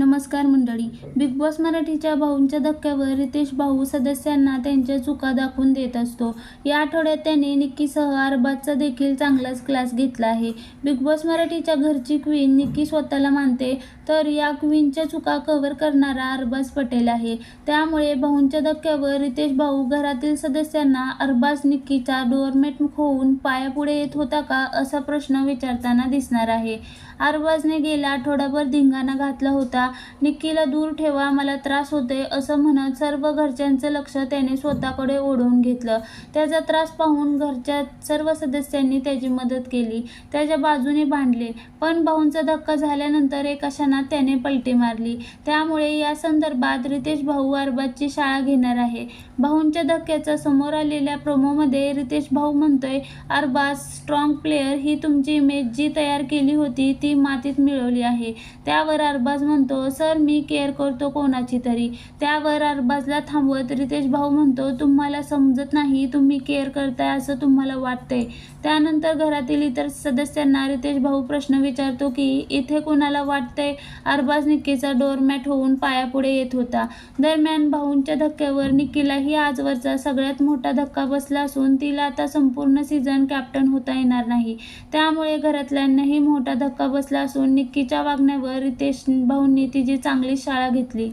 नमस्कार मंडळी. Big boss मराठीच्या भाऊंच्या धक्क्यावर रितेश भाऊ सदस्यांना त्यांच्या चुका दाखवून देत असतो. या आठवड्यात त्याने निक्कीसह अरबाजचा देखील चांगलाच क्लास घेतला आहे. बिग बॉस मराठीच्या घरची क्वीन निक्की स्वतःला मानते तर या क्वीनच्या चुका कव्हर करणारा अरबाज पटेल आहे. त्यामुळे भाऊंच्या धक्क्यावर रितेश भाऊ घरातील सदस्यांना अरबाज निक्कीचा डोअरमेट होऊन पायापुढे येत होता का असा प्रश्न विचारताना दिसणार आहे. अरबाजने गेला आठवडाभर धिंगाणा घातला होता. निक्कीला दूर ठेवा मला त्रास होतोय असं म्हणत सर्व घरच्यांचं लक्ष त्याने स्वतःकडे ओढवून घेतलं. त्याचा त्रास पाहून घरच्या सर्व सदस्यांनी त्याची मदत केली. त्याच्या बाजूने भांडले. पण भाऊंचा धक्का झाल्यानंतर एका क्षणात त्याने पलटी मारली. त्यामुळे या संदर्भात रितेश भाऊ अरबाजची शाळा घेणार आहे. भाऊंच्या धक्क्याचा समोर आलेल्या प्रोमोमध्ये रितेश भाऊ म्हणतोय अरबाज स्ट्रॉंग प्लेअर ही तुमची इमेज जी तयार केली होती ती मातीत मिळवली आहे. त्यावर अरबाज म्हणतो सर मी केअर करतो कोणाची तरी. त्यावर अरबाजला थांबवत रितेश भाऊ म्हणतो तुम्हाला समजत नाही तुम्ही केअर करताय असं तुम्हाला वाटतंय. त्यानंतर घरातील इतर सदस्यांना रितेश भाऊ प्रश्न विचारतो की इथे कोणाला वाटतंय अरबाज निक्कीचा डोरमॅट होऊन पायापुढे येत होता? दरम्यान भाऊंच्या धक्क्यावर निक्कीलाही आजवरचा सगळ्यात मोठा धक्का बसला असून तिला आता संपूर्ण सीझन कॅप्टन होता येणार नाही. त्यामुळे घरातल्यांनाही मोठा धक्का बसला असून निक्कीच्या वागण्यावर रितेश भाऊंनी तिची चांगली शाळा घेतली